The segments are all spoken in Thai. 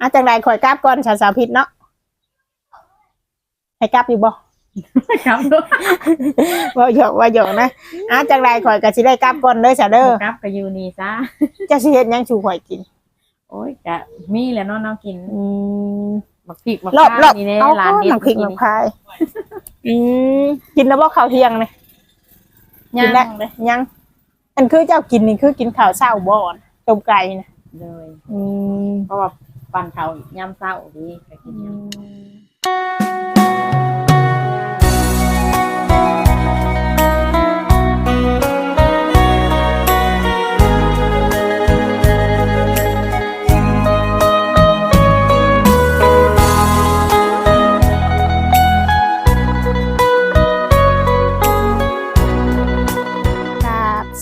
อาจังใดข่อยกลับก่อนชาวสาวพิษเนาะให้กลับอยู่บ่ครับว่าหยอกว่าหยอกนะอาจังใดข่อยก็สิได้กลับก่อนเด้อจ้ะเด้อครับก็อยู่นี่ซะจะสิเฮ็ดหยังชูข่อยกิน โอ้ยกะมีแหล้วเนาะเนาะกินอืมบักพริกบักรอบรอบนี่แน่เอาร้านเด็ดหนังพริกหนังพายอืมกินแล้วบ่ข้าวเที่ยงนี่ย่ากินได้งเลยยังอันคือเจ้ากินนี่คือกินข้าวเช้าบ่อนต้มไก่นะเลย อืม เพราะว่า ปั่นเขาวยำเศร้าดีก็กินยำค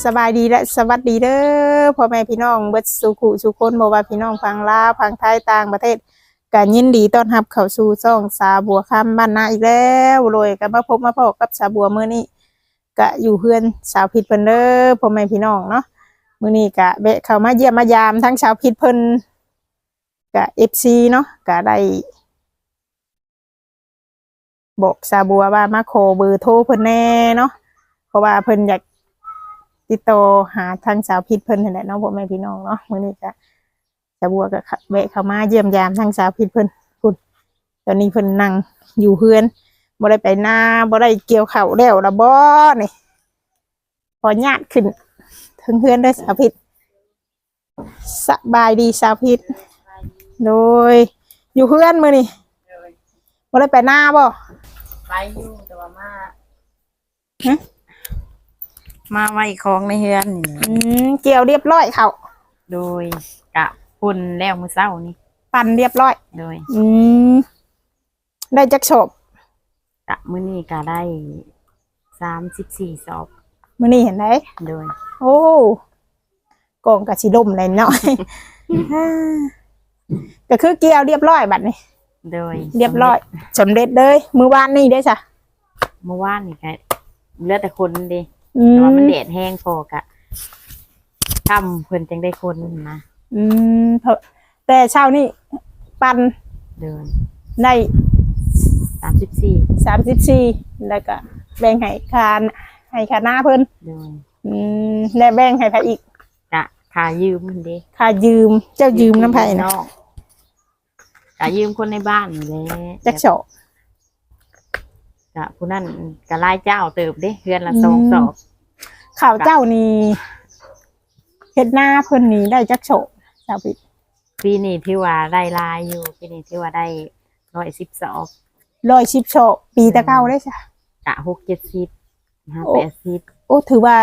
สบายดีและสวัสดีเด้อพ่อแม่พี่น้องเบิดสุขุสุคนบ่ว่าพี่น้องฟังลาวฟังไทยต่างประเทศก็ยินดีต้อนรับเข้าสู่ช่องสาบัวคำบ้านนาอีกแล้วโรยก็มาพบมาพบกับสาบัวมื้อนี้ก็อยู่เพื่อนสาวพิษเพิ่นเด้อพ่อแม่พี่น้องเนาะมื้อนี้ก็แวะเข้ามาเยี่ยมมายามทั้งสาวพิษเพิ่นก็ FC เนาะก็ได้บอกสาบัวว่ามาขอเบอร์โทรเพิ่นแน่เนาะเพราะว่าเพิ่นอยาก ติดต่อหาทางสาวพิษเพิ่นนั่นแหละเนาะพ่อแม่พี่น้องเนาะมื้อนี้ก็จะบัวก็แวะเข้ามาเยี่ยมยามทางสาวพิษเพิ่นพุ่นตอนนี้เพิ่นนั่งอยู่เฮือนบ่ได้ไปนาบ่ได้เกี่ยวข้าวแล้วละบ่นี่พอญาติขึ้นถึงเฮือนได้อสาวพิษสบายดีสาวพิษโดย อยู่เฮือนมื้อนี้บ่ได้ไปนาบ่ไปอยู่แต่ว่ามาฮะ มาไว้ของในเฮือนนี่อืมเกี่ยวเรียบร้อยเขาโดยกะพุ่นแล้วมื้อเช้านี่ ปั่นเรียบร้อย โดยอืมได้จักโฉบกะมื้อนี้ก็ได้สามสิบสี่สอบมื่อนี้เห็นไหมโดย โอ้กองกะสิดมเลยเนาะอ่าก็คือเกี่ยวเรียบร้อยบัดนี้ โดยเรียบร้อยสำเร็จเลย มือวานนี่ได้อจ้ะเมื่อวานนี่ก็เหลือแต่คนเดิ อืแต่มว่ามันแดดแห้งพอกะทำเพิ่นจังได้คนนะอืมเพราะแต่เช้านี่ปันเดินได้สามสิบสี่สามสิบสี่แล้วก็แบ่งให้คานให้คาหน้าเพิ่นเดินอืมและแบ่งให้ไผอีกกะขายืมมันเด้ค่ายืมเจ้ายืมน้ำไผนะอกกะยืมคนในบ้านนี่แหละจักโฉบกะผู้นั้นกะไล่เจ้าเติบเด้เฮือนละสองอืมสอบ ข่าวเจ้านี่เฮ็ดหน้าเพิ่นนี่ได้จักโฉบสาวพิษปีนี้ที่ว่าได้ลายอยู่ปีนี้ที่ว่าได้ร้อยสิบสอบร้อยชิบโฉบปีตะเก้าได้จ้ะกะหกเจ็ดสิบห้าโอ้แปดสิบโอ้ถือว่า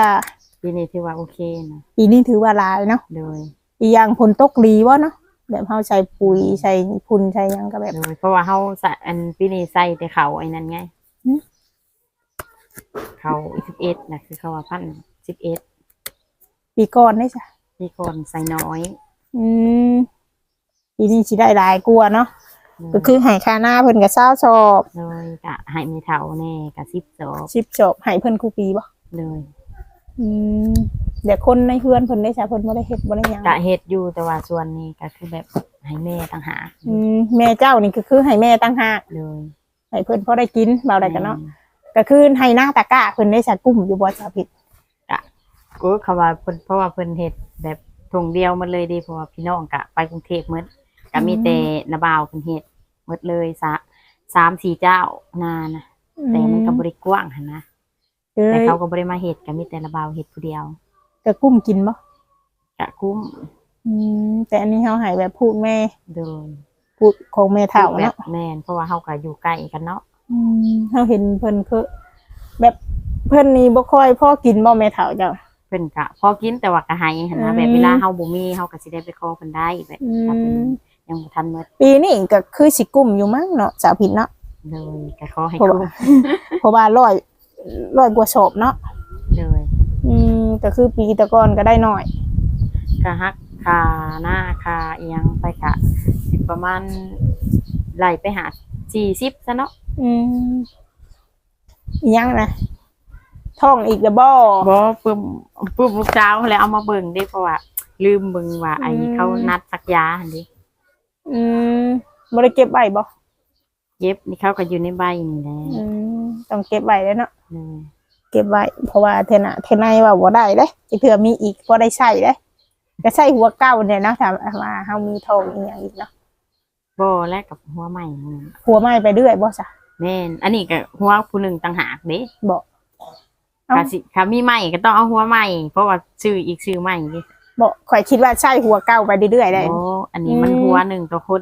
ปีนี้ที่ว่าโอเคนะปีนี้ถือว่าหลายเนาะโดยอีกอย่างผลตกดีวะเนาะแบบเฮาใส่ปุ๋ยใส่พุนใส่หยังก็แบบโดยเพราะว่าเขาใส่อันปีนี้ใส่แต่เขาไอ้นั่นไงอืม เขาสิบเอ็ดนะคือเขาว่าพันสิบเอ็ดปีก่อนได้จ้ะที่คนใส่น้อย อืมปีนี้สิได้หลายกลัวาเนาะก็คือให้ค่าหน้าเพิ่นก็เศร้าชอบโดยกะให้ไม่เท่าแน่กะสิบสอบชิบจบให้เพิ่นคูปีบ่เลยอืมเดี๋ยวคนในเฮือนเพิ่นได้จ้ะเพิ่นบ่ได้เฮ็ดบ่ได้หยังกะเฮ็ดอยู่แต่ว่าส่วนนี้ก็คือแบบให้แม่ต่างหากอืมแม่เจ้านี่ก็คือให้แม่ตั้งหากเลย ให้เพิ่นพอได้กินเบาได้กันเนาะ ก็คือให้หน้าตะกร้าเพิ่นได้จ้ะกุ้มอยู่บ่จ้ะผิดกูเขาว่าเพิ่นเพราะว่าเพิ่นเฮ็ดแบบถุงเดียวหมันเลยเดีเพราะว่าพี่น้องกะไปกรุงเทพหมดก็มีแต่นาบาวเพิ่นเฮ็ดหมดเลยสะสามสี่เจ้านานนะแต่มันก็บ่ได้กว้างหั่นนะเอ้แต่ยเขาก็บ่ได้มาเฮ็ดก็มีแต่นาบาวเฮ็ดผู้เดียวก็กุ้มกินบ่กะคุ้มอืมแต่อันนี้เฮาให้แบบพูดแม่โดยพูดของแม่เฒ่าแบเนาะบแม่นเพราะว่าเฮาก็อยู่ใกล้กันเนาะ อืมเฮาเห็นเพิ่นคือแบบเพิ่นนี่บ่ค่อยพอกินบ่แม่เฒ่าเจ้า เพิ่นก็พอกินแต่ว่าก็ให้หั่นนะอืม แบบเวลาเฮาบ่มีเฮาก็สิได้ไปขอเพิ่นได้แบบอืถ้าเพิ่นมยังบ่ทันหมดปีนี้ก็คือสิกุ้มอยู่มั้งเนาะสาวผิดเนาะเลยก็ขอให้เพราะคุ้ว่ามเพราะว่าร้อยร้อยกว่าศพเนาะเลยอืมก็คือปีแตะก่อนก็ได้น้อย ก็ฮักคาหน้าคาอีหยังไปกะสิประมาณไล่ไปหา40ซะเนาะ อืมอิหยังนะท่องอีกแล้วบ่บ่ปึ้มปึ้มลูกสาวแล้วเอามาเบิ่งเด้เพราะว่า ลืมเบิ่งว่าไอ้อืมเขานัดสักยาหั่นดิอืมบ่ได้เก็บไว้บ่เย็บนี่เขาก็อยู่ในใบนี่แหละอืมต้องเก็บไว้แล้วเนาะเลยเก็บไว้เพราะว่าเทอน่ะเทอในว่าบ่ได้เด้จะเถื่อมีอีกบ่ได้ใช้เด้ก็ใช้หัวเก่าเนี่ยเนาะถ้าว่าเฮามีทองอีหยังอีกเนาะบ่แลกกับหัวใหม่นั่นหัวไม้ไปเรื่อยบ่ซะ แม่นอันนี้ก็หัวผู้หนึ่งต่างหากเด้บ่เอ้าค่ะสิค่ะมีใหม่ก็ต้องเอาหัวใหม่เพราะว่าชื่ออีกชื่อใหม่ดิบ่ข่อยคิดว่าใช้หัวเก่าไปเรื่อยๆได้ โอ้อันนี้มันอืม หัวหนึ่งต่อคน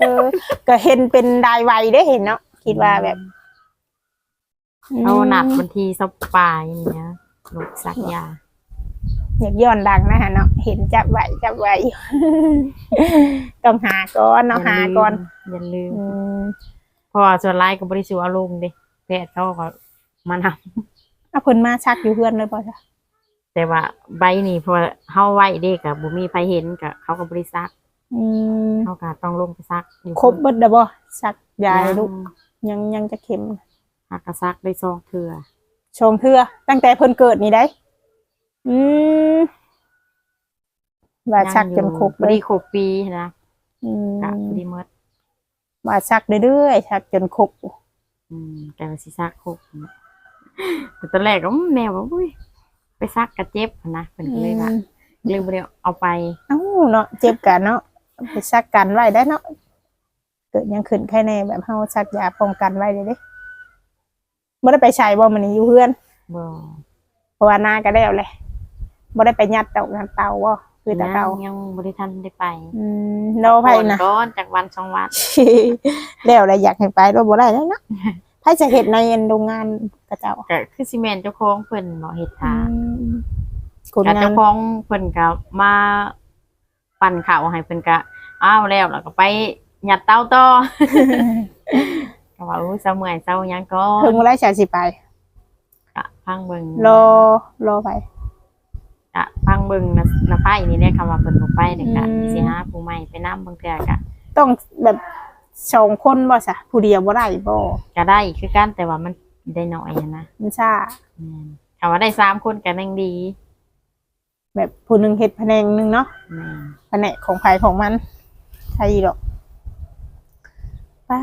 เออ ก็เห็นเป็นรายวัยได้เห็นเนาะคิดว่าแบบเอาหนัดอืมบางทีสปายอย่างเงี้ยลูกสักยา อยากย้อนดังนะฮะเนาะเห็นจับไหวจับไหวอยู่ต้องหาก่อนเนาะหาก่อนอย่าลืมอืมเพราะว่าส่วนไลน์ก็บริสุทธิ์อารมณ์เดิแพทย์เขาก็มานำเอาเพิ่นมาชักอยู่เพื่อนเลยป่ะจ๊ะแต่ว่าใบนี่เพราะว่าเฮาไว้เด็กกับบุมีไผเห็นกับเขาก็บริซักอืมเขาก็ต้องลงไปซักอยู่ครบเบิดเด้อบ่ชักยาให้ลูกยังยังยังจะเข็มหักกระซักได้ซองเถื่อชงเทื่อตั้งแต่เพิ่นเกิดนี่ได้ อืมว่าชักจนครบบ่เลได้ยครบปีนะอืมกะบ่ได้หมดว่าชักเรื่อยๆชักจนครบอืมแต่ว่าสิซักครบแต่ตอนแรกก็อืมแม่ว่าอุ้ยไปซักกระเจ็บนะเพิ่นก็เลยว่าเลยบ่ได้เอาไปเอ้าเนาะเจ็บกันเนาะไปชักกันไว้ได้เนาะเกิดหยังขึ้นแค่ในแบบเฮาชักยาป้องกันไว้เลยเด้บ่ได้ไปใช้บ่มันนี่อยู่เพื่อนบ่เพราะว่าหน้าก็แล้วเลย บ่ได้ไปยัดเตางานเตาบ่คือแตะเตายังยังบ่ได้ทันได้ไปอืมโนไผนะก่อนจากวันสองวันแล้วเลยอยากให้ไปรถบ่ได้แล้วเนาะไผจะเฮ็ดในโรงงานกระเจ้าก็คือซีเมนต์เจ้าของเพิ่นบ่เฮ็ดทางคนกับงาเจ้านของเพิ่นก็มาปั่นข้าวให้เพิ่นก็อ้าวแล้วแล้วก็ไปหยัดเตาต่อก็ว่าอู้เซาเมื่อยเซาหยังก็เพิ่งบ่ได้ชาสิไปกะพังเบิ่งรอรอไป กะพังเบิ่งนะนะไฟนี่แหละคำว่าเพิ่นบ่ไปเนี่ยก็อืม สิหาผู้ใหม่ไปนำบางเทื่อก็ต้องแบบสองคนบ่ซะผู้เดียวบ่ได้บ่ก็ได้คือกันแต่ว่ามันได้น้อยอะนะมันซ่าแม่นคำว่าได้สามคนก็ยังดีแบบผู้หนึงเฮ็ดแผนงหนึงเนาะแม่นแผนกของไผของมันใช่ดอกป้า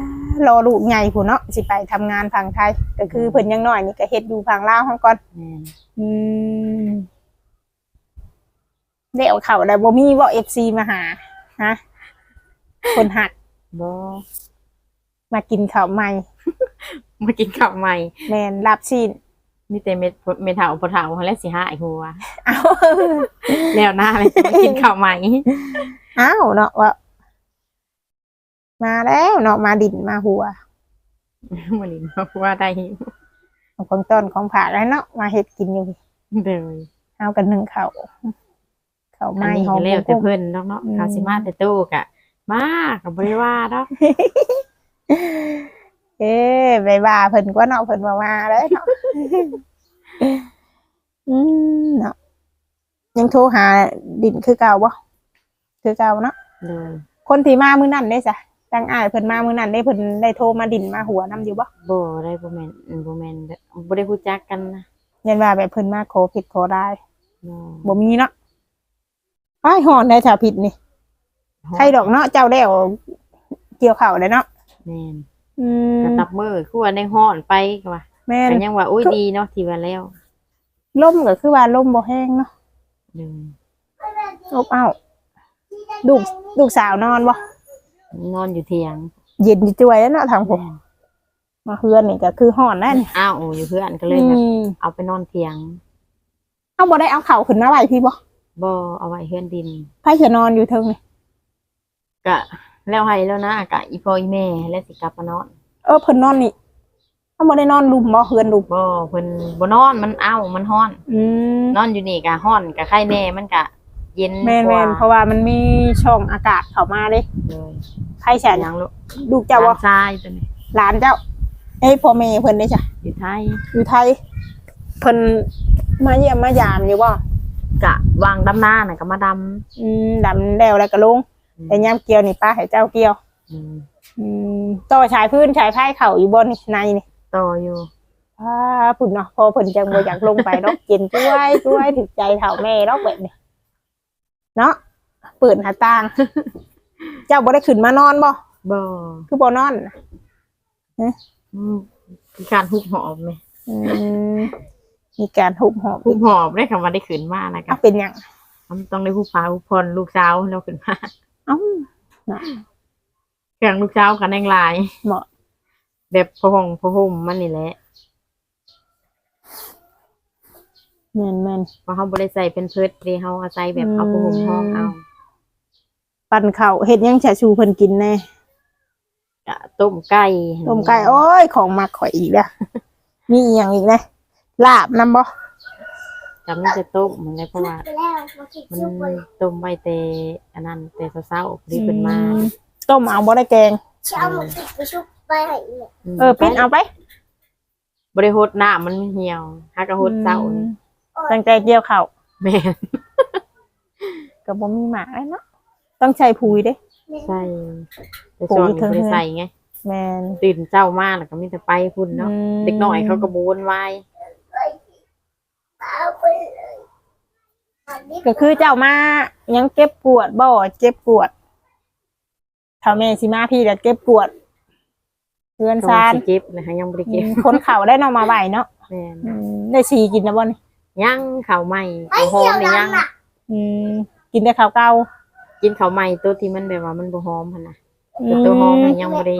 รอลูกใหญ่ผู้เนาะสิไปทำงานทางไทย ก็คือเพิ่นยังน้อยนี่ก็เฮ็ดอยู่ทางลาวเฮาก่อน แม่นอืม เดี๋ยวเขาได้บ่มีบ่ FC มาหาฮะคนหักบ่มากินข้าวใหม่ มากินข้าวใหม่แม่นรับซีนมีแต่เม็ดเม็ดเฒ่าบ่เฒ่าหั่นแหละสิหาไอ้หัวเอ้าแล้วหน้าเลยจะมากินข้าวใหม่เอ้าเนาะว่ามาแล้วเนาะมาดินมาหัวมื้อนี้เพราะว่าได้หิวของต้นของผักแล้วเนาะมาเฮ็ดกินอยู่เลยเอากันหนึ่งข้า วข้าวอัใหม่นนี้หอก็มแล้วแต่กุ้งเพิ่นเนาะเนาะอืมข้าวสิมาแต่ตู้กะ มาก็บ่ได้ว่าดอกเอ๊ะไปว่าเพิ่นกว่าเนาะเพิ่นว่ามาแล้วเนาะอืมเนาะยังโทรหาดินคือเก่าบ่คือเก่าเนาะเลยคนที่มามื้อนั้นได้จ้ะจังอ้ายเพิ่นมามื้อนั้นได้เพิ่นได้โทรมาดินมาหัวนํอยู่บ่บ่ได้บ่แม่นบ่แม่นบ่ได้รู้จักกันนะยันว่าแบบเพิ่นมาขอผิดขอได้บ่บ่มีเนาะ อ้ายฮอนได้ถ้าผิดนี่ใครดอกเนาะเจ้าแล้วเกี่ยวข้าวได้เนาะแม่นอืมก็ตับมือคือว่าได้ฮ้อนไปก็ว่าแม่นก็ยังว่าอุ้ยดีเนาะที่ว่าแล้วลมก็คือว่าลมบ่แห้งเนาะเลยอบอ้าวลูกลูกสาวนอนบ่นอนอยู่เถียงเย็นจ่วยแล้วเนาะทางผมแม่นมาเฮือนนี่ก็คือฮ้อนแล้วนี่อ้าวอยู่เพื่อนก็เลยแบบอืมเอาไปนอนเถียงเอาบ่ได้เอาเข่าขึ้นมาไว้พี่บ่ บ่เอาไว้เฮือนดินไผจะนอนอยู่เทิงนี่ก็แล้วให้แล้วนะกะอีพ่ออีแม่แล้วสิกลับมานอนเออเพิ่นนอนนี่เอาบ่ได้นอนรุมบ่เฮือนรุมบ่เพิ่นบ่นอนมันอ้าวมันฮ้อน อืมนอนอยู่นี่ก็ฮ้อนก็ไข้แน่มันก็เย็นแม่นกว่าๆเพราะว่ามันมีช่องอากาศเข้ามาเด้เลยไผแสนยังลูกลูกเจ้าบ่หลนชายตัวนี้หลานเจ้า เอ้ยพ่อแม่เพิ่นได้จ้ะอยู่ไทยอยู่ไทย เพิ่นมาเยี่ยมมายามอยู่บ่ กะวางดำหน้าน่ะก็มาดำอืมดำแล้วแล้วก็ลงแต่ยามเกี่ยวนี่ป้าให้เจ้าเกี่ยว อืมอืมต่อชายพื้นชายไผ่เขาอยู่บนในนี่ต่ออยู่ อ่าพุ่นเนาะพอเพิ่นจังบ่อยากลงไปดอกกินกล้วยกล้วยถึกใจเฒ่าแม่ดอกแบบนี้เนาะเปิดหน้าต่าง เจ้าบ่ได้ขึ้นมานอนบ่บ่คือบ่นอนน่ะอืมมีการหุบหอบไหมอืม มีการทุบหอบหุบหอบได้คำว่าได้ขืนมานะครัเอาบเป็นหยังมันต้องได้ผู้ฟ้าผู้พรลูกสาวเราขึ้นมาเอ้าเครื่องลูกสาวกันแองลาย เหมาะแบบพะหงพะห่มมันนี่แหละแม่นแม่นเพราะเขาบริใส่เป็นเพิร์ดเรีเฮาอาศัยแบบเอาพะห่มห้องเอาปั่นข้าวเฮ็ดหยังชาชูเพิ่นกินแน่กะต้มไก่ต้มไก่โอ้ยของมักข่อยอีกแล้วมีอีหยังอีกนะ ลาบนํบ่จำนี่จะต้มมันเลยเพราะว่าแล้วมาคิดมันซุปเลยต้มใบเตอันนั้นแต่เช้าๆพอดีเป็นมาอืต้มเอาบ่ได้แกงเช้ามาคิดไปชุบไปให้เนี่ยมเออปิ้นเอาไปบริโภคน้ำมันเหี่ยวฮักกะโฮดเจ้าอืนี่มตั้งแต่เกี่ยวข้าวแม่นก็บ่มีหมากเลยเนาะต้องใช้ปุ๋ยเด้ใส่แต่ช่วงนี้โอ้ยเธอบริใส่ไงแม่นตื่นเจ้ามากแล้วก็มีแต่ไปพุ่นเนาะอืมเด็กน้อยเขาก็บวนวาย เอาไปเลยอันนี้ ก็คือเจ้ามายังเก็บกวดบ่เก็บกวดเท่าแม่สิมาพี่แล้วเก็บกวดเพื่อนก็ซานสิเก็บนะคะยังบริเก็บคนเขาได้นำมาไหวเนาะแม่นอืมได้สีกินนะบ่นี่ยังข้าวใหม่ไอ้ข้าวหอเหี่ยวมนี่ยังดำน่ะอืมกินแต่ข้าวเก่ากินข้าวใหม่ตัวที่มันแบบว่ามันบ่หอมหั่นน่ะอืแต่ตัวหอมมน่ะยังบ่ได้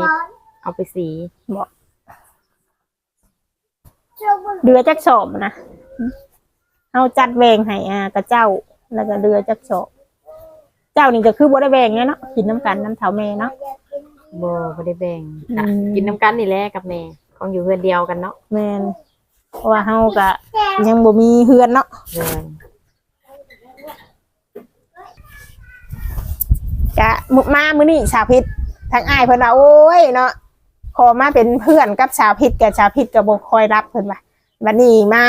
เอาไปสีช่วงมันเดือจักสอบนะเอาจัดแวงให้อ่ากระเจ้า แล้วก็เดือจักสอบเจ้านี่ก็คือบ่ได้แวงเนี่ยเนาะกินน้ำกันน้ำเถาแม่เนาะบ่บ่ได้แบ่งอืมอะกินน้ำกันนี่แหละกับแม่ของอยู่เพื่อนเดียวกันเนาะแม่นเพราะว่าเฮาก็ยังบ่มีเฮือนเนาะแม่นจะมุมามื้อนี้ชาวพิษทางอ้ายเพิ่นว่าโอ้ยเนาะขอมาเป็นเพื่อนกับชาวพิษกับชาวพิษก็บ่คอยรับเพิ่นว่าบัดนี้มา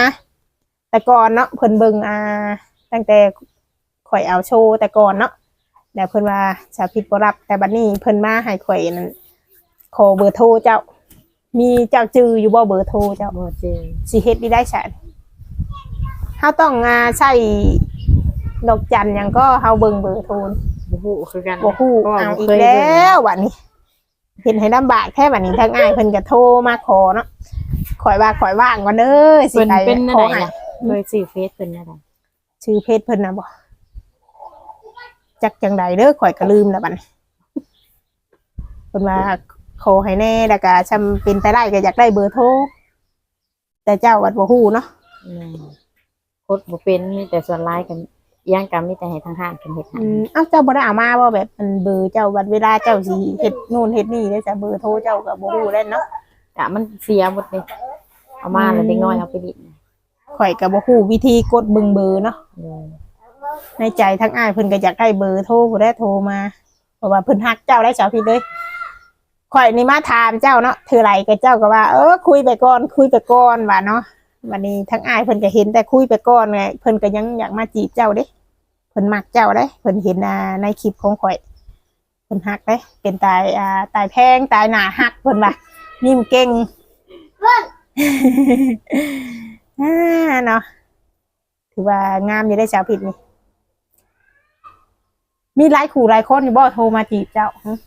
แต่ก่อนเนาะเพิ่นเบิ่งอ่าตั้งแต่ ข่อยเอาโชว์แต่ก่อนเนาะแล้วเพิ่นว่าชาวพิษบ่รับ แต่บัดนี้เพิ่นมาให้ข่อยนั่นขอเบอร์โทรเจ้า มีเจ้าจื้ออยู่บ่เบอร์โทรเจ้าบ่เจอสิเฮ็ดได้ได้ฉันเฮาต้องอ่าใช้ดอกจันหยังก็เฮาเบิ่งเบอร์โทรบ่ฮู้คือกันบ่ฮู้เพราะว่าเอาบ่อีเคกยแล้เบิ่งววันนี้เห็นให้ลำบากแค่บัดนี้ทางอ้ายเพิ่นก็โทรมาขอเนาะข่อยว่าข่อยว่างก่อนเด้อสิเพิ่นไปเป็นขอะอไรให้ล่ะเคยซื้อเฟซเพิ่นอะไรชื่อเพจเพิ่นน่ะบ่ จักจังใดเด้อข่อยก็ลืมแล้วบัดนี้เพิ่นว่าขอให้แน่แล้วก็ชำเป็นไปได้ก็อยากได้เบอร์โทรแต่เจ้าวัดบ่ฮู้เนาะแม่นโคตรบ่เป็นมีแต่ส่วนหลายกันอีหยังก็มีแต่ให้ทางห้างกันเฮ็ดให้อืมเอ้าเจ้าบ่ได้เอามาบ่แบบมันเบอร์เจ้าวันเวลาเจ้าสิเฮ็ดนู่นเฮ็ดนี่ได้จ้ะเบอร์โทรเจ้าก็บ่ฮู้แล้วเนาะกะมันเสียหมดเลยเอามาแล้วเด็กน้อยเอาไปดิบข่อยก็บ่ฮู้วิธีกดเบิ่งเบอร์เนาะแม่น ในใจทั้งอ้ายเพิ่นก็อยากได้เบอร์โทรผู้ใดโทรมาเพราะว่าเพิ่นฮักเจ้าได้เจ้าพี่เลยข่อยนี่มาถามเจ้าเนาะถือไรก็เจ้าก็ว่า เออคุยไปก่อน คุยไปก่อนว่าเนาะวันนี้ทั้งอ้ายเพิ่นก็เห็นแต่คุยไปก่อนไงเพิ่นก็ยังอยากมาจีบเจ้าเด้เพิ่นมักเจ้าได้เพิ่นเห็นอ่าในคลิปของข่อยเพิ่นฮักเด้เป็นตายอ่าตายแพงตายหนาฮักเพิ่นว่านิ่มเก่งอ่าเนาะถือว่างามอยู่ได้ชาวผิดนี่ มีหลายขู่หลายคนอยู่บ่โทรมาจีบเจ้าหึก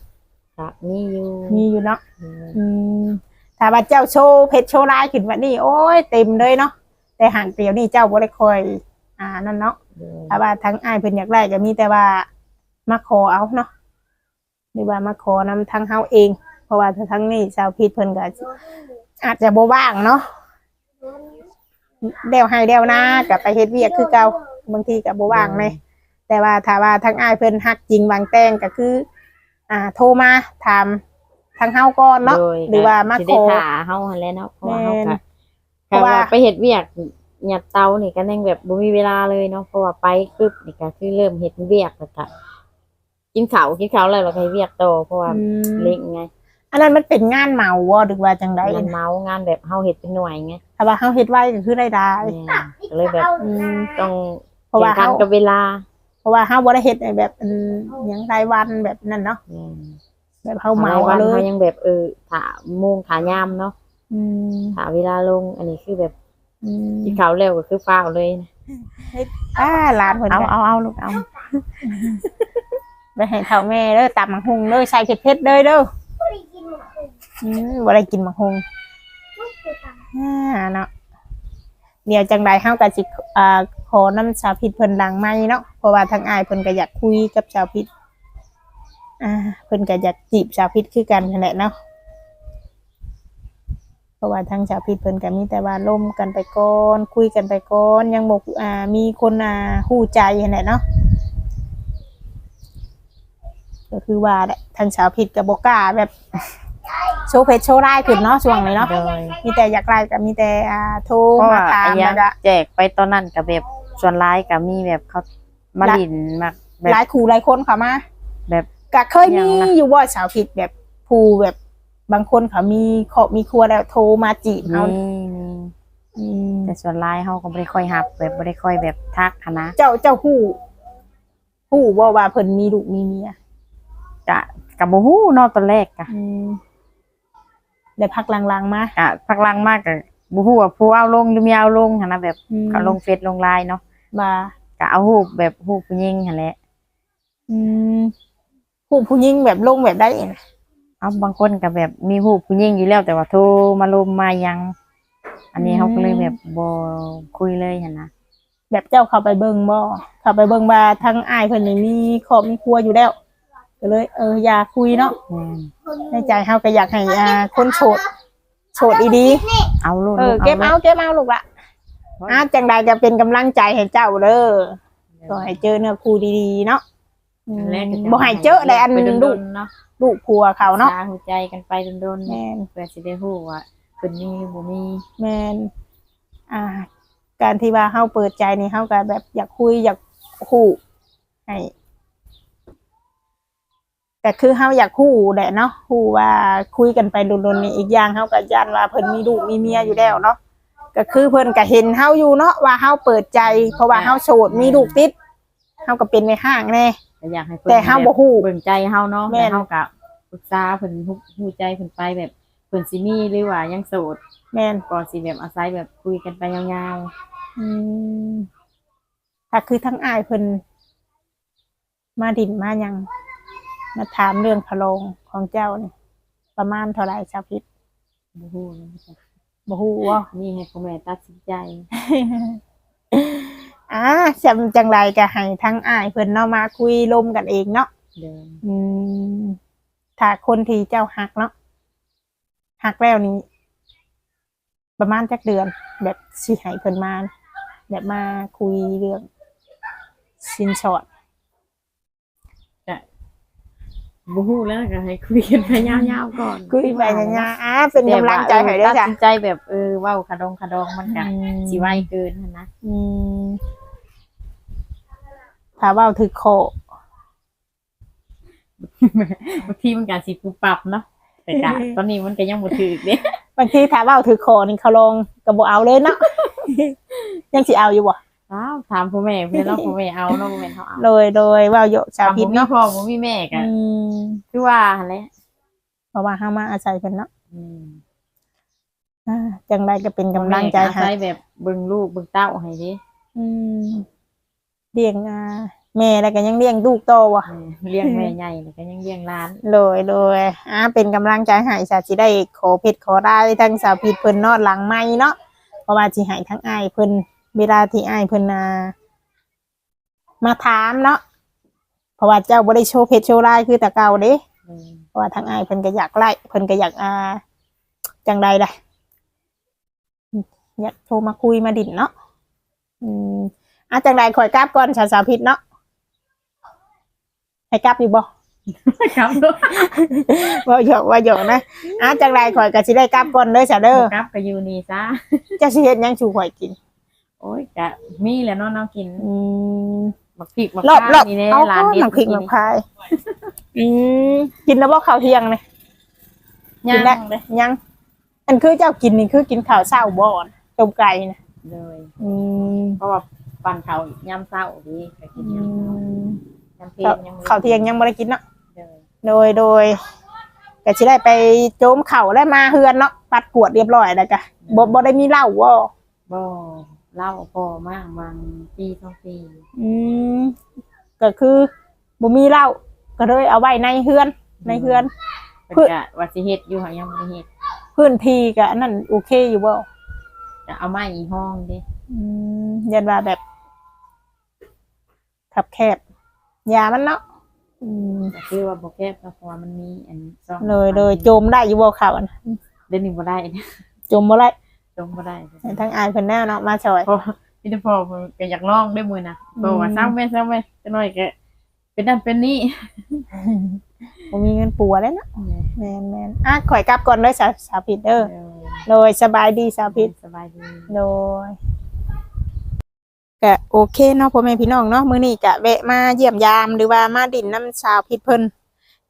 ะมีอยู่มีอยู่เนาะแม่นอืมถ้าว่าเจ้าโชว์เพชรโชว์ลายขึ้นวันนี้ โอ้ยเต็มเลยเนาะแต่ห่างเตียวนี่เจ้าบ่ได้คอย อ่านั่นเนาะแม่นถ้าว่าทั้งอ้ายเพิ่นอยากได้ก็มีแต่ว่ามาขอเอาเนาะหรือว่ามาขอนำทั้งเฮาเอง เพราะว่าถ้าทั้งนี้ชาวพิษเพิ่นก็อาจจะบ่ว่างเนาะเดวให้เดวหน้ากับไปเฮ็ดเวียกคือเก่าบางทีก็บ่ว่างเลย แต่ว่าถ้าว่าทั้งอ้ายเพิ่นฮักจริงวางแต่งก็คือ อ่า โทรมาถามทางเฮาก่อนเนาะโดยหรือว่ามาสิขได้อถ่าเฮาหั่นแหละเนาะเพราะว่าเฮาแม่ก็นเพราะว่าว่าไปเฮ็ดเวียกหยัดเตานี่ก็แน่งแบบบ่มีเวลาเลยเนาะเพราะว่าไปปึ๊บนี่ก็คือเริ่มเฮ็ดเวียกแล้วก็กินข้าวกินข้าวแล้วเราก็ให้เวียกต่อเพราะว่าอืมเล็กไงอันนั้นมันเป็นงานเหมาบ่หรือว่าจังไดงานเมางานแบบเฮาเฮ็ดเป็นหน่วยไงถ้าว่าเฮาเฮ็ดไว้ก็คือได้ได้ แม่ก็เลยแบบอืมต้องเพราะว่าแข่งกันเฮากับเวลา เพราะว่าเฮาบ่ได้เฮ็ดในแบบอันหยังรายวันแบบนั้นเนาะแม่แบบเฮาเหมาวันเลเขายยังแบบเออถาโมงขายามเนาะอืมถาเวลาลง อันนี้คือแบบอืมกินข้าวเร็วก็คือฟ้าวเลยอ่าหลานเพิ่นเอาก็เอาเอาลูกเอาไปให้เฒ่าแม่เด้อตำมังหุงเด้อใส่เผ็ดๆเด้อเด้อไม่ได้กินหมดเลยอืมบ่ได้กินมังหุงไม่เคยทอ่าเนาะเดี๋ยวจังใดเฮาก็สิอ่า ขอน้ำสาวพิษเพิ่นดังไหมเนาะเพราะว่าทางอายเพิ่นก็อยากคุยกับสาวพิษอ่าเพิ่นก็อยากจีบสาวพิษคือกันนั่นแหละเนาะเพราะว่าทางสาวพิษเพิ่นก็มีแต่ว่าล่มกันไปก่อนคุยกันไปก่อนยังบ่อ่ามีคนอ่าฮู้ใจนั่นแหละเนาะก็คือว่าแหละทางสาวพิษก็บ่กล้าแบบโชว์เพชรโชว์ได้ขึ้นเนาะช่วงนี้เนาะโดยมีแต่อยากไล่กับมีแต่อ่าโทรเพราะมาว่าถามไอ้ยัแล้งวก็แจกไปตอนนั้นกับแบบ ส่วนร้ายกับมีแบบเขามาละลินมาแบหลาบยคู่หลายคนเขามาแบบก็เคยมียังนะอยู่ว่าสาวผิดแบบผู้แบบบางคนเขามีครอบมีครัวแล้วโทรมาจีบมีเขามีอืมแต่ส่วนร้ายเขาก็ไม่ได้ค่อยหับ แบบไม่ได้ค่อยแบบทักหั้นนะเจ้าเจ้าผู้ผู้ว่าว่าเพิ่นมีลูกมีเมียกะกับบูฮู้เนอกตอนแรกกะอืมได้พักหลังๆมากะพักหลังมากกะบูฮู้ว่าผู้เอาลงหรือไม่เอาลงหันนะแบบ อืมเขาลงเฟซลงไลน์เนาะ มากะเอาฮูบแบบฮูบผู้หญิงหันแหละอืมผู้ผู้หญิงแบบลงแบบได้เองเอาบางคนก็แบบมีฮูบผู้หญิงอยู่แล้วแต่ว่าโทรมาลมมายัง อันนี้เขาก็เลยแบบบคุยเลยหันนะแบบเจ้าเข้าไปเบิ่งบ่เข้าไปเบิ่งว่าทั้งอ้ายเพิ่นนี่มีครอบมีครัวอยู่แล้วก็เลย เอออย่าคุยเนาะแม่นำในใจเฮาก็อยากให้อ่าคนโสดโสดอีดีเอาลูกเออลูเก็บเอาเก็บเอาลูกละ อ่าจังใดจะเป็นกำลังใจให้เจ้าเด้อก็ให้เจอเนื้อคู่ดีๆเนาะอืมแรกก็จะบ่ให้เจอได้อันไปลูโดกนๆเนาะลูกผัวเขาเนาะสาหัวใจกันไปโดนแม่นๆเพื่อสิได้ฮู้ว่าเพิ่นมีบ่มีแม่นอ่า การที่ว่าเฮาเปิดใจนี่เฮาก็แบบอยากคุยอยากคู่ให้แต่คือเฮาอยากคู่แหละเนาะคู่ว่าคุยกันไปโดนๆนี่อีกอย่างเฮาก็ย่านว่าเพิ่นมีลูกมีเมียอยู่แล้วเนาะ ก็คือเพิ่นก็เห็นเฮาอยู่เนาะว่าเฮาเปิดใจ เพราะว่าเฮาโสดมีลูกติดเฮาก็เป็นในห้างแน่ ก็อยากให้เพิ่นแต่เฮาบ่ฮู้เบิ่งใจเฮาเนาะแม่นแต่เฮาก็ปรึกษาเพิ่นฮู้ฮู้ใจเพิ่นไปแบบเพิ่นสิมีหรือว่ายังโสดแม่นก็สิแบบอาศัยแบบคุยกันไปยาวอืมถ้าคือทั้งอายเพิ่นมาดินมาหยัง มาถามเรื่องพะโลงของเจ้านี่ประมาณเท่าไหร่ชาวพิษๆบ่ฮู้นะ บ่ฮู้ว่านี่ให้พ่อแม่ตัดสินใจ อ่าจำจังไรก็ให้ทั้งอายเพิ่นเนาะมาคุยลมกันเองเนาะเดินอืมถ้าคนที่เจ้าหักเนาะหักแล้วนี้ ประมาณจักเดือน แบบสิให้เพิ่นมา แบบมาคุยเรื่องสินสอด บ่ฮู้แล้วก็ให้คุยกันไปยาวๆก่อนคุยไปยาวๆอ่าเป็นกำลังใจให้เด้อตัดจ้ะสินใจแบบเออเว้าคาดองคาดองมันก็อืมสิไวเกินหั้นนะอืมถ้าเว่าถือโคบางทีมันก็สิปรับปรับเนาะแต่ก็ตอนนี้มันก็ยังบ่ถูกเด้บางทีถ้าเว่าถือโคนี่เขาลงกระบเอาเลยเนาะยังสิเอาอยู่บ่อ้าวถามพ่อแม่เพื่อนเนาะพ่อแม่เอาเนาะพ่อแม่เขาเอาโดยโดยเว่าโยชาวถามพิษบ่มีเนาะพ่อบ่มีแม่ก็อืม คือว่าหั่นแหละเพราะว่าเฮามาอาศัยเพิ่นเนาะอืมอ่าจังไดก็เป็นกำลังใจพ่อแม่ก็อาให้ศัยแบบเบิ่งลูกเบิ่งเต้าให้เดิอืมเลี้ยงอ่าแม่แล้วก็ยังเลี้ยงลูกโตว่ะเลี้ยงแม่ใหญ่แล้วก็ยังเลี้ยงหลาน โดยโดยอ่าเป็นกำลังใจให้สาสิได้ขอเพชรขอได้ทั้งสาวพิษเพิ่นนอดหลังไม้เนาะเพราะว่าสิให้ทั้งอ้ายเพิ่นเวลาที่อ้ายเพิ่นอ่ามาถามเนาะ เพราะว่าเจ้าบ่ได้โชว์เพชรโชว์ลายคือแต่เก่าเด้อืมเพราะว่าทั้งอ้ายเพิ่นก็อยากไล่เพิ่นก็อยากอ่าจังใดล่ะอยากโทรมาคุยมาดิ่นเนาะอืมอะจังใดข่อยกลับก่อนสาวสาวพิษเนาะให้กลับอยู่บ่ครับว่าหยอกว่าหยอกนะอะจังไรข่อยก็สิได้กลับก่อนเด้อจ้ะเด้อครับก็อยู่นี่ซะจะสิเฮ็ดหยังชูข่อยกิน โอ้ยก็มีแหล้วเนาะเนาะกิน อืม บักพริกบักรอบรอบข่านี่แหละเอาร้านเด็ดน้ำพริกน้ำพายอืมกินแล้วบ่ข้าวเที่ยงเลยย่ากินได้งเลยยัง อันคือเจ้ากินนี่คือกินข้าวเช้าบ่อนต้มไก่นะเลยอืมเพราะว่าปั่นเขาวยามเช้าดีก็กินอืยามมยามเพลข้าวนยังข้าวเที่ยงยังบ่ได้กินเนาะเลยโดยโดยก็สิได้ไปโจมเข่าแล้วมาเฮือนเนาะปัดกวดเรียบร้อยแล้วจ้ะบ่บ่ได้มีเหล้าบ่บ่ เล่าพอมากบางปีสองปีอืมก็คือบ่มีเหล้าก็เลยเอาไว้ในเฮือน ในเฮือน เพิ่นก็ว่าสิเฮ็ดอยู่หายังบ่ได้เฮ็ดพื้นที่ก็อันนั้นโอเคอยู่บ่จะเอามาอีกห้องเด้อืมยันว่าแบบขับแคบยามันเนาะอืมก็คือว่าบ่แก้เพราะว่ามันมีอันซ่องเลยเลยโจมได้อยู่บ่ข่าวอันเดี๋ยวนี้บ่ได้โจมบ่ได้ จงบ่ได้ให้ทั้งอายเพิ่นแน่เนาะมาช่วยเพราะพี่จะพอเพิ่นก็อยากลองได้มื้อน่ะบอกว่าอืมสร้างแม่สร้างแม่จักหน่อยก็เป็นนั่นเป็นนี่บ่มีเงินปัวเลยเนาะแม่นแม่นอะข่อยกลับก่อนเลยสาวสาวผิดเด้อเออโดยสบายดีสาวผิดสบายดีโดยก็โอเคเนาะพ่อแม่พี่น้องเนาะมื้อนี้ก็แวะมาเยี่ยมยามหรือว่ามาดินน้ำชาวพิษเพิ่น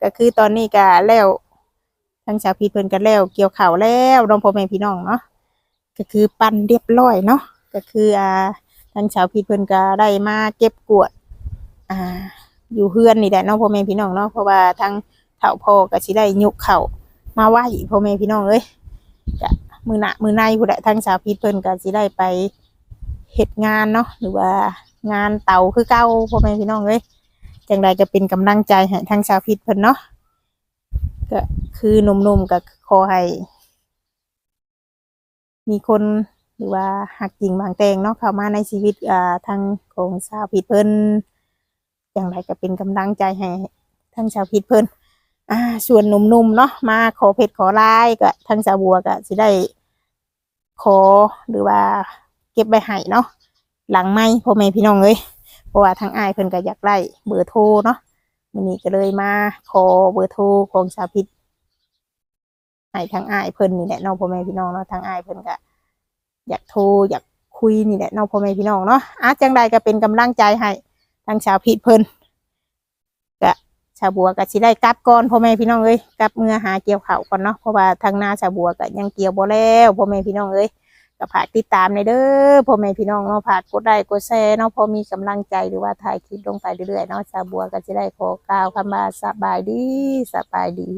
ก็คือตอนนี้ก็แล้วทั้งชาวพิษเพิ่นก็แล้วเกี่ยวข้าวแล้วน้องพ่อแม่พี่น้องเนาะ ก็คือปั้นเรียบร้อยเนาะก็คืออ่าทั้งชาวพิษเพิ่นก็ได้มาเก็บกวด อ่า อยู่เฮือนนี่แหละเนาะพ่อแม่พี่น้องเนาะเพราะว่าทั้งเฒ่าพ่อก็สิได้ยุกเข่ามาไหว้พ่อแม่พี่น้องเอ้ยก็มือหนะมือในผู้ใดทั้งชาวพิษเพิ่นก็สิได้ไปเฮ็ดงานเนาะหรือว่างานเตาคือเก่าพ่อแม่พี่น้องเอ้ยจังใดก็เป็นกำลังใจให้ทางชาวพิษเพิ่นเนาะก็คือหนุ่มๆก็ขอให้ มีคนหรือว่าหักจริงบางแตงเนาะเข้ามาในชีวิตอ่าทางของชาวพิษเพิ่นจังใดก็เป็นกำลังใจให้ทางชาวพิษเพิ่นอ่าส่วนหนุ่มๆเนาะมาขอเพชรขอลายก็ทางสาวบัวก็สิได้ขอหรือว่าเก็บใบไห้เนาะหลังไม่พ่อแม่พี่น้องเอ้ยเพราะว่าทางอ้ายเพิ่นก็อยากได้เบอร์โทรเนาะวันนี้ก็เลยมาขอเบอร์โทรของสาวพิษ ให้ทางอ้ายเพิ่นนี่แหละเนาะพ่อแม่พี่น้องเนาะทางอ้ายเพิ่นก็อยากโทรอยากคุยนี่แหละเนาะพ่อแม่พี่น้องเนาะอาจังใดก็เป็นกำลังใจให้ทางชาวพิษเพิ่นก็ชาวบัวก็สิได้กลับก่อนพ่อแม่พี่น้องเอ้ยกลับเมื่อหาเกี่ยวเขาก่อนเนาะเพราะว่าทางหน้าชาวบัวก็ยังเกี่ยวบ่แล้วพ่อแม่พี่น้องเอ้ยก็ฝากติดตามในเด้อพ่อแม่พี่น้องเนาะฝากกดไลค์กดแชร์เนาะพอมีกำลังใจหรือว่าถ่ายคลิปลงไปเรื่อยๆเนาะสาวบัวก็จะได้ขอกล่าวคำว่าสบายดีสบายดี